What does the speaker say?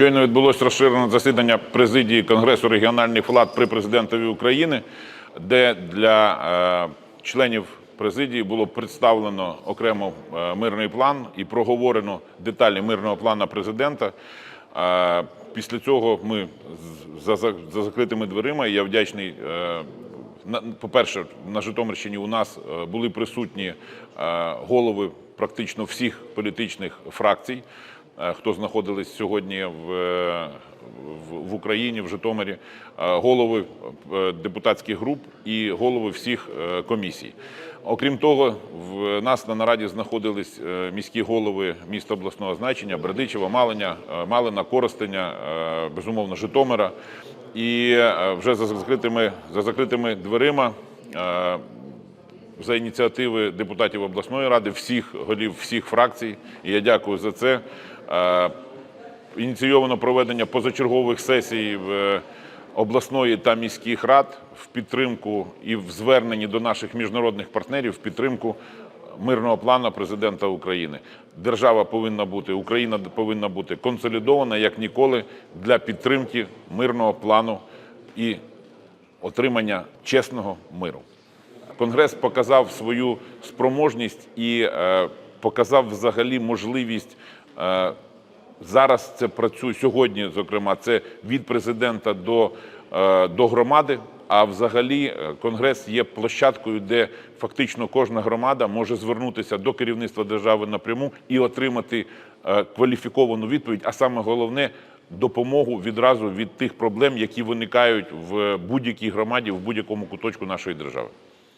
Щойно відбулось розширене засідання президії Конгресу регіональних влад при президентові України, де для е, членів президії було представлено окремо е, мирний план і проговорено деталі мирного плану президента. Е, Після цього ми за, за, за закритими дверима, я вдячний по-перше, на Житомирщині у нас були присутні голови практично всіх політичних фракцій, хто знаходились сьогодні в, е, в, в Україні, в Житомирі, е, голови е, депутатських груп і голови всіх е, комісій. Окрім того, в нас на нараді знаходились е, міські голови міста обласного значення Бердичева, Малиня, е, Малина, Коростеня, е, безумовно, Житомира. І е, вже за закритими, за закритими дверима е, за ініціативи депутатів обласної ради, всіх голів всіх фракцій. І я дякую за це. Е, Ініційовано проведення позачергових сесій е, обласної та міських рад в підтримку і в зверненні до наших міжнародних партнерів в підтримку мирного плану президента України. Держава повинна бути, Україна повинна бути консолідована як ніколи для підтримки мирного плану і отримання чесного миру. Конгрес показав свою спроможність і е, показав взагалі можливість. Е, зараз це працює сьогодні, зокрема, це від президента до, е, до громади. А взагалі конгрес є площадкою, де фактично кожна громада може звернутися до керівництва держави напряму і отримати кваліфіковану відповідь. А саме головне допомогу відразу від тих проблем, які виникають в будь-якій громаді, в будь-якому куточку нашої держави.